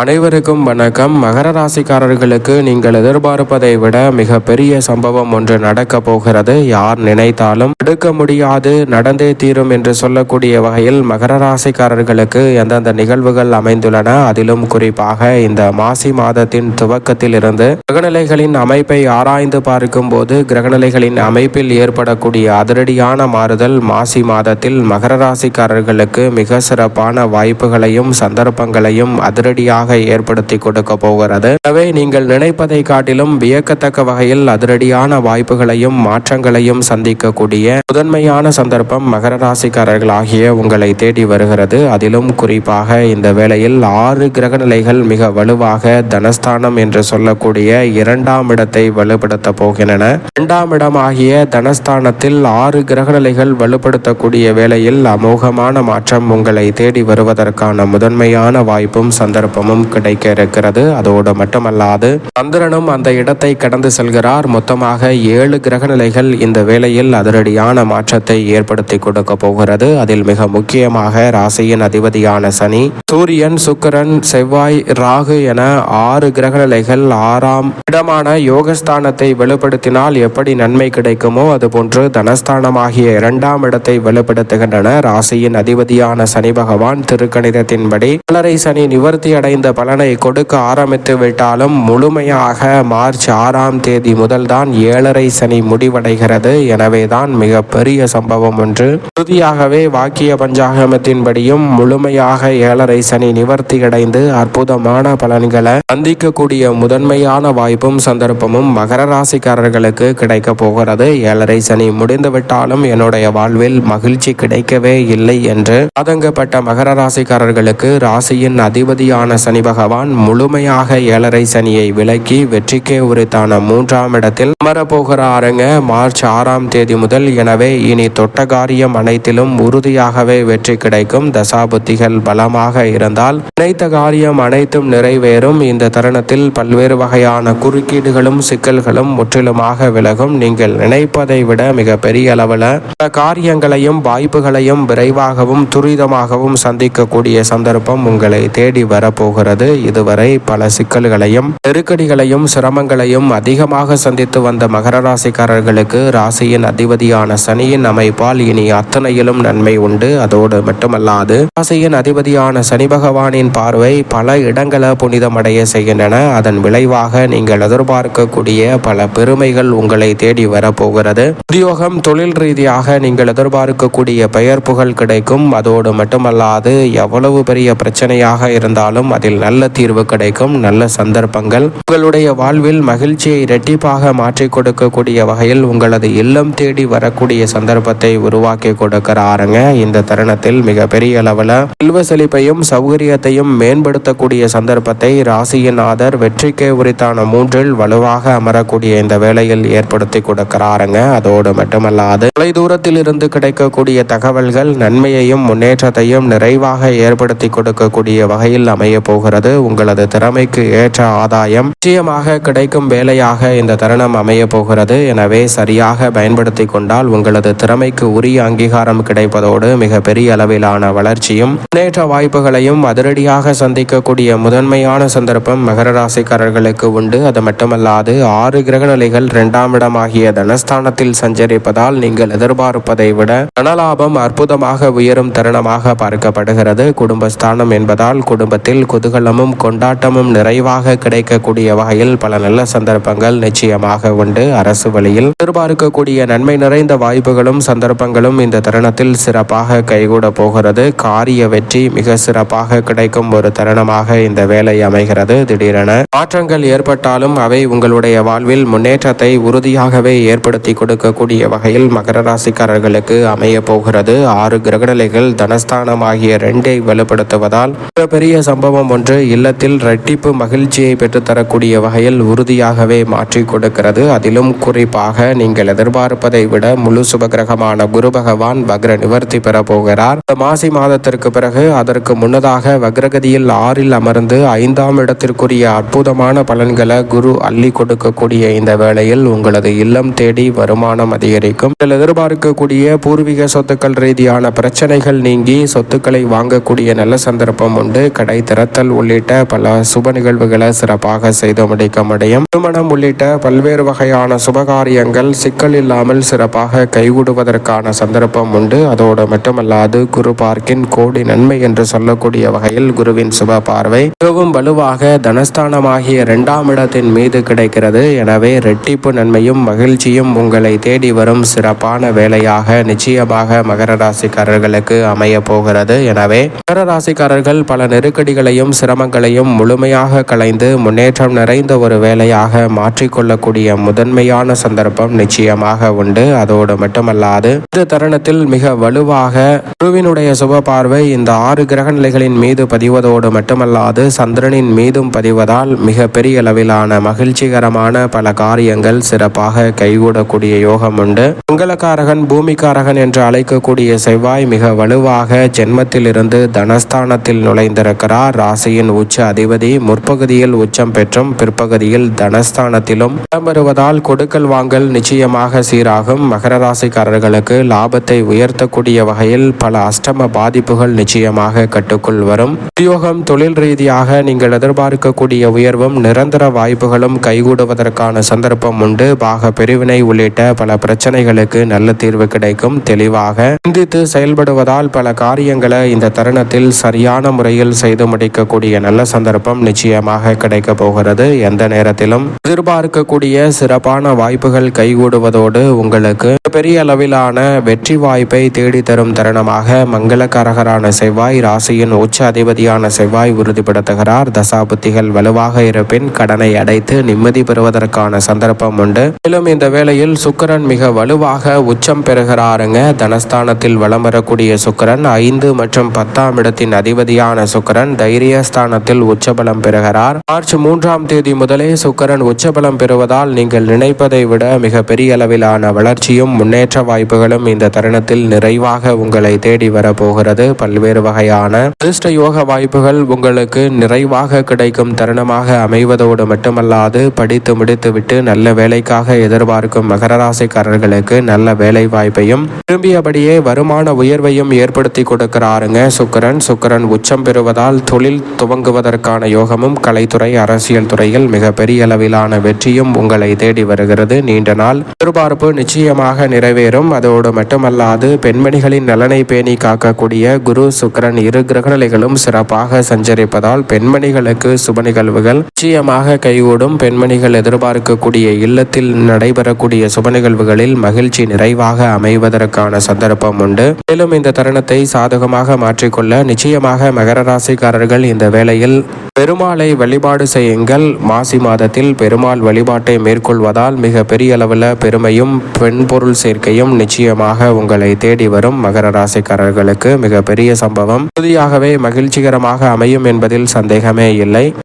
அனைவருக்கும் வணக்கம். மகர ராசிக்காரர்களுக்கு நீங்கள் எதிர்பார்ப்பதை விட மிக பெரிய சம்பவம் ஒன்று நடக்க போகிறது. யார் நினைத்தாலும் எடுக்க முடியாது நடந்தே தீரும் என்று சொல்லக்கூடிய வகையில் மகர ராசிக்காரர்களுக்கு எந்தெந்த நிகழ்வுகள் அமைந்துள்ளன? அதிலும் குறிப்பாக இந்த மாசி மாதத்தின் துவக்கத்தில் இருந்து கிரகநிலைகளின் அமைப்பை ஆராய்ந்து பார்க்கும் போது கிரகநிலைகளின் அமைப்பில் ஏற்படக்கூடிய அதிரடியான மாறுதல் மாசி மாதத்தில் மகர ராசிக்காரர்களுக்கு மிக சிறப்பான வாய்ப்புகளையும் சந்தர்ப்பங்களையும் அதிரடியாக ஏற்படுத்தி கொடுக்க போகிறது. எனவே நீங்கள் நினைப்பதை காட்டிலும் வியக்கத்தக்க வகையில் அதிரடியான வாய்ப்புகளையும் மாற்றங்களையும் சந்திக்கக்கூடிய முதன்மையான சந்தர்ப்பம் மகர ராசிக்காரர்கள் ஆகிய உங்களை தேடி வருகிறது. அதிலும் குறிப்பாக இந்த வேளையில் ஆறு கிரகநிலைகள் மிக வலுவாக தனஸ்தானம் என்று சொல்லக்கூடிய இரண்டாம் இடத்தை வலுப்படுத்த போகின்றன. இரண்டாம் இடமாகிய தனஸ்தானத்தில் ஆறு கிரகநிலைகள் வலுப்படுத்தக்கூடிய வேளையில் அமோகமான மாற்றம் உங்களை தேடி வருவதற்கான முதன்மையான வாய்ப்பும் சந்தர்ப்பமும் கிடைக்க இருக்கிறது அதோடு மட்டுமல்லாது சந்திரனும் அந்த இடத்தை கடந்து செல்கிறார். மொத்தமாக ஏழு கிரகநிலைகள் இந்த வேளையில் அதிரடியான மாற்றத்தை ஏற்படுத்தி கொடுக்க போகிறது. அதில் மிக முக்கியமாக ராசியின் அதிபதியான சனி சூரியன் சுக்கரன் செவ்வாய் ராகு என ஆறு கிரகநிலைகள் ஆறாம் இடமான யோகஸ்தானத்தை வெளிப்படுத்தினால் எப்படி நன்மை கிடைக்குமோ அதுபோன்று தனஸ்தானமாகிய இரண்டாம் இடத்தை வெளிப்படுத்துகின்றன. ராசியின் அதிபதியான சனி பகவான் திருக்கணிதத்தின்படி கலரை சனி நிவர்த்தி அடைந்த பலனை கொடுக்க ஆரம்பித்து விட்டாலும் முழுமையாக மார்ச் ஆறாம் தேதி முதல்தான் ஏழரை சனி முடிவடைகிறது. எனவேதான் மிக பெரிய சம்பவம் ஒன்று. உறுதியாகவே வாக்கிய பஞ்சாகமத்தின்படியும் முழுமையாக ஏழரை சனி நிவர்த்தி அடைந்து அற்புதமான பலன்களை சந்திக்கக்கூடிய முதன்மையான வாய்ப்பும் சந்தர்ப்பமும் மகர ராசிக்காரர்களுக்கு கிடைக்க போகிறது. ஏழரை சனி முடிந்துவிட்டாலும் என்னுடைய வாழ்வில் மகிழ்ச்சி கிடைக்கவே இல்லை என்று ஆதங்கப்பட்ட மகர ராசிக்காரர்களுக்கு ராசியின் அதிபதியான சனி பகவான் முழுமையாக ஏழரை சனியை விலக்கி வெற்றிக்கே உரித்தான மூன்றாம் இடத்தில் அமரப்போகிறாருங்க. மார்ச் ஆறாம் தேதி முதல் எனவே இனி தொட்ட காரியம் அனைத்திலும் உறுதியாகவே வெற்றி கிடைக்கும். தசாபுத்திகள் பலமாக இருந்தால் நினைத்த காரியம் அனைத்தும் நிறைவேறும். இந்த தருணத்தில் பல்வேறு வகையான குறுக்கீடுகளும் சிக்கல்களும் முற்றிலுமாக விலகும். நீங்கள் நினைப்பதை விட மிக பெரிய அளவில் காரியங்களையும் வாய்ப்புகளையும் விரைவாகவும் துரிதமாகவும் சந்திக்கக்கூடிய சந்தர்ப்பம் உங்களை தேடி வரப்போகிறது. வருகிறது இதுவரை பல சிக்கல்களையும் நெருக்கடிகளையும் சிரமங்களையும் அதிகமாக சந்தித்து வந்த மகர ராசிக்காரர்களுக்கு ராசியின் அதிபதியான சனியின் அமைப்பால் இனி அத்தனையிலும் நன்மை உண்டு. அதோடு மட்டுமல்லாது ராசியின் அதிபதியான சனி பகவானின் பார்வை பல இடங்களை புனிதமடைய செய்கின்றன. அதன் விளைவாக நீங்கள் எதிர்பார்க்கக்கூடிய பல பெருமைகள் உங்களை தேடி வரப்போகிறது. உத்தியோகம் தொழில் ரீதியாக நீங்கள் எதிர்பார்க்கக்கூடிய பெயர் புகழ் கிடைக்கும். அதோடு மட்டுமல்லாது எவ்வளவு பெரிய பிரச்சனையாக இருந்தாலும் அதில் நல்ல தீர்வு கிடைக்கும் நல்ல சந்தர்ப்பங்கள். உங்களுடைய வாழ்வில் மகிழ்ச்சியை இரட்டிப்பாக மாற்றிக் கொடுக்கக்கூடிய வகையில் உங்களது இல்லம் தேடி வரக்கூடிய சந்தர்ப்பத்தை உருவாக்கி கொடுக்கிறாருங்க. இந்த தருணத்தில் மிக பெரிய அளவில் செல்வ செழிப்பையும் சௌகரியத்தையும் மேம்படுத்தக்கூடிய சந்தர்ப்பத்தை ராசியின் ஆதர் வெற்றிக்கே உரித்தான மூன்றில் வலுவாக அமரக்கூடிய இந்த வேளையில் ஏற்படுத்தி கொடுக்கிறாருங்க. அதோடு மட்டுமல்லாது தொலை தூரத்தில் இருந்து கிடைக்கக்கூடிய தகவல்கள் நன்மையையும் முன்னேற்றத்தையும் நிறைவாக ஏற்படுத்தி கொடுக்கக்கூடிய வகையில் அமையப்போ போகிறது. உங்களது திறமைக்கு ஏற்ற ஆதாயம் நிச்சயமாக கிடைக்கும் வேலையாக இந்த தருணம் அமைய போகிறது. எனவே சரியாக பயன்படுத்தி கொண்டால் உங்களது திறமைக்கு உரிய அங்கீகாரம் கிடைப்பதோடு மிக பெரிய அளவிலான வளர்ச்சியும் முன்னேற்ற வாய்ப்புகளையும் அதிரடியாக சந்திக்கக்கூடிய முதன்மையான சந்தர்ப்பம் மகர ராசிக்காரர்களுக்கு உண்டு. அது மட்டுமல்லாது ஆறு கிரகநிலைகள் இரண்டாம் இடமாகிய தனஸ்தானத்தில் சஞ்சரிப்பதால் நீங்கள் எதிர்பார்ப்பதை விட தனலாபம் அற்புதமாக உயரும் தருணமாக பார்க்கப்படுகிறது. குடும்பஸ்தானம் என்பதால் குடும்பத்தில் குதூகலமும் கொண்டாட்டமும் நிறைவாக கிடைக்கக்கூடிய வகையில் பல நல்ல சந்தர்ப்பங்கள் நிச்சயமாக உண்டு. அரசு வழியில் எதிர்பார்க்கக்கூடிய நன்மை நிறைந்த வாய்ப்புகளும் சந்தர்ப்பங்களும் இந்த தருணத்தில் சிறப்பாக கைகூட போகிறது. காரிய வெற்றி மிக சிறப்பாக கிடைக்கும் ஒரு தருணமாக இந்த வேலை அமைகிறது. திடீரென மாற்றங்கள் ஏற்பட்டாலும் அவை உங்களுடைய வாழ்வில் முன்னேற்றத்தை உறுதியாகவே ஏற்படுத்தி கொடுக்கக்கூடிய வகையில் மகர ராசிக்காரர்களுக்கு அமைய போகிறது. ஆறு கிரகநிலைகள் தனஸ்தானம் ஆகிய ரெண்டை வலுப்படுத்துவதால் பெரிய சம்பவம் ஒன்று இல்லத்தில் இரட்டிப்பு மகிழ்ச்சியை பெற்றுத்தரக்கூடிய வகையில் உறுதியாகவே மாற்றி கொடுக்கிறது. அதிலும் குறிப்பாக நீங்கள் எதிர்பார்ப்பதை விட முழு சுபகிரகமான குரு பகவான் வக்ர நிவர்த்தி பெற போகிறார். மாசி மாதத்திற்கு பிறகு அதற்கு முன்னதாக வக்ரகதியில் ஆறில் அமர்ந்து ஐந்தாம் இடத்திற்குரிய அற்புதமான பலன்களை குரு அள்ளி கொடுக்கக்கூடிய இந்த வேளையில் உங்களது இல்லம் தேடி வருமானம் அதிகரிக்கும். இதில் எதிர்பார்க்கக்கூடிய பூர்வீக சொத்துக்கள் ரீதியான பிரச்சனைகள் நீங்கி சொத்துக்களை வாங்கக்கூடிய நல்ல சந்தர்ப்பம் உண்டு. கடை திறத்தல் திருமணங்கள் உள்ளிட்ட பல சுப நிகழ்வுகளை சிறப்பாக செய்து முடிக்க முடியும் திருமணம் உள்ளிட்ட பல்வேறு வகையான சுபகாரியங்கள் சிக்கல் இல்லாமல் சிறப்பாக கைகூடுவதற்கான சந்தர்ப்பம் உண்டு. அதோடு மட்டுமல்லாது குரு பார்க்கின் கோடி நன்மை என்று சொல்லக்கூடிய வகையில் குருவின் சுப பார்வை மிகவும் வலுவாக தனஸ்தானமாகிய இரண்டாம் இடத்தின் மீது கிடைக்கிறது. எனவே ரெட்டிப்பு நன்மையும் மகிழ்ச்சியும் உங்களை தேடி வரும் சிறப்பான வேலையாக நிச்சயமாக மகர ராசிக்காரர்களுக்கு அமைய போகிறது. எனவே மகர ராசிக்காரர்கள் பல நெருக்கடிகளையும் சிரமங்களையும் முழுமையாக களைந்து முன்னேற்றம் நிறைந்த ஒரு வேலையாக மாற்றிக்கொள்ளக்கூடிய முதன்மையான சந்தர்ப்பம் நிச்சயமாக உண்டு. அதோடு மட்டுமல்லாது இந்த தருணத்தில் மிக வலுவாக குருவினுடைய சுப பார்வை இந்த ஆறு கிரக நிலைகளின் மீது பதிவதோடு மட்டுமல்லாது சந்திரனின் மீதும் பதிவதால் மிக பெரிய அளவிலான மகிழ்ச்சிகரமான பல காரியங்கள் சிறப்பாக கைகூடக்கூடிய யோகம் உண்டு. மங்களக்காரகன் பூமிக்காரகன் என்று அழைக்கக்கூடிய செவ்வாய் மிக வலுவாக ஜென்மத்திலிருந்து தனஸ்தானத்தில் நுழைந்திருக்கிறார். ராசியின் உச்ச அதிபதி முற்பகுதியில் உச்சம் பெற்றும் பிற்பகுதியில் தனஸ்தானத்திலும் இடம்பெறுவதால் கொடுக்கல் வாங்கல் நிச்சயமாக சீராகும். மகர ராசிக்காரர்களுக்கு லாபத்தை உயர்த்தக்கூடிய வகையில் பல அஷ்டம பாதிப்புகள் நிச்சயமாக கட்டுக்குள் வரும். உத்தியோகம் தொழில் ரீதியாக நீங்கள் எதிர்பார்க்கக்கூடிய உயர்வும் நிரந்தர வாய்ப்புகளும் கைகூடுவதற்கான சந்தர்ப்பம் உண்டு. பாக பிரிவினை உள்ளிட்ட பல பிரச்சனைகளுக்கு நல்ல தீர்வு கிடைக்கும். தெளிவாக சிந்தித்து செயல்படுவதால் பல காரியங்களை இந்த தருணத்தில் சரியான முறையில் செய்து முடிக்கக்கூடிய நல்ல சந்தர்ப்பம் நிச்சயமாக கிடைக்க போகிறது. எந்த நேரத்திலும் எதிர்பார்க்கக்கூடிய சிறப்பான வாய்ப்புகள் கைகூடுவதோடு உங்களுக்கு பெரிய அளவிலான வெற்றி வாய்ப்பை தேடித்தரும் தருணமாக மங்களக்காரகரான செவ்வாய் ராசியின் உச்ச அதிபதியான செவ்வாய் உறுதிப்படுத்துகிறார். தசாபுத்திகள் வலுவாக இருப்பின் கடனை அடைத்து நிம்மதி பெறுவதற்கான சந்தர்ப்பம் உண்டு. மேலும் இந்த வேளையில் சுக்கிரன் மிக வலுவாக உச்சம் பெறுகிறாருங்க. தனஸ்தானத்தில் வலம் வரக்கூடிய சுக்கரன் ஐந்து மற்றும் பத்தாம் இடத்தின் அதிபதியான சுக்கிரன் ஸ்தானத்தில் உச்சபலம் பெறுகிறார். மார்ச் மூன்றாம் தேதி முதலே சுக்கரன் உச்சபலம் பெறுவதால் நீங்கள் நினைப்பதை விட மிக பெரிய அளவிலான வளர்ச்சியும் முன்னேற்ற வாய்ப்புகளும் இந்த தருணத்தில் நிறைவாக உங்களை தேடி வரப்போகிறது. பல்வேறு வகையான அதிர்ஷ்ட யோக வாய்ப்புகள் உங்களுக்கு நிறைவாக கிடைக்கும் தருணமாக அமைவதோடு மட்டுமல்லாது படித்து முடித்துவிட்டு நல்ல வேலைக்காக எதிர்பார்க்கும் மகர ராசிக்காரர்களுக்கு நல்ல வேலை வாய்ப்பையும் திரும்பியபடியே வருமான உயர்வையும் ஏற்படுத்தி கொடுக்கிறாருங்க சுக்கிரன். சுக்கரன் உச்சம் பெறுவதால் தொழில் துவங்குவதற்கான யோகமும் கலைத்துறை அரசியல் துறையில் மிக பெரிய அளவிலான வெற்றியும் உங்களை தேடி வருகிறது. நீண்ட நாள் எதிர்பார்ப்பு நிச்சயமாக நிறைவேறும். அதோடு மட்டுமல்லாது பெண்மணிகளின் நலனை பேணி காக்கக்கூடிய குரு சுக்கிரன் இரு கிரகநிலைகளும் சிறப்பாக சஞ்சரிப்பதால் பெண்மணிகளுக்கு சுப நிகழ்வுகள் நிச்சயமாக கைகூடும். பெண்மணிகள் எதிர்பார்க்கக்கூடிய இல்லத்தில் நடைபெறக்கூடிய சுப நிகழ்வுகளில் மகிழ்ச்சி நிறைவாக அமைவதற்கான சந்தர்ப்பம் உண்டு. மேலும் இந்த தருணத்தை சாதகமாக மாற்றிக்கொள்ள நிச்சயமாக மகர ராசிக்காரர்கள் இந்த வேளையில் பெருமாளை வழிபாடு செய்யுங்கள். மாசி மாதத்தில் பெருமாள் வழிபாட்டை மேற்கொள்வதால் மிக பெரிய அளவில் பெருமையும் பெண் பொருள் சேர்க்கையும் நிச்சயமாக உங்களை தேடி வரும் மகர ராசிக்காரர்களுக்கு மிக பெரிய சம்பவம். உறுதியாகவே மகிழ்ச்சிகரமாக அமையும் என்பதில் சந்தேகமே இல்லை.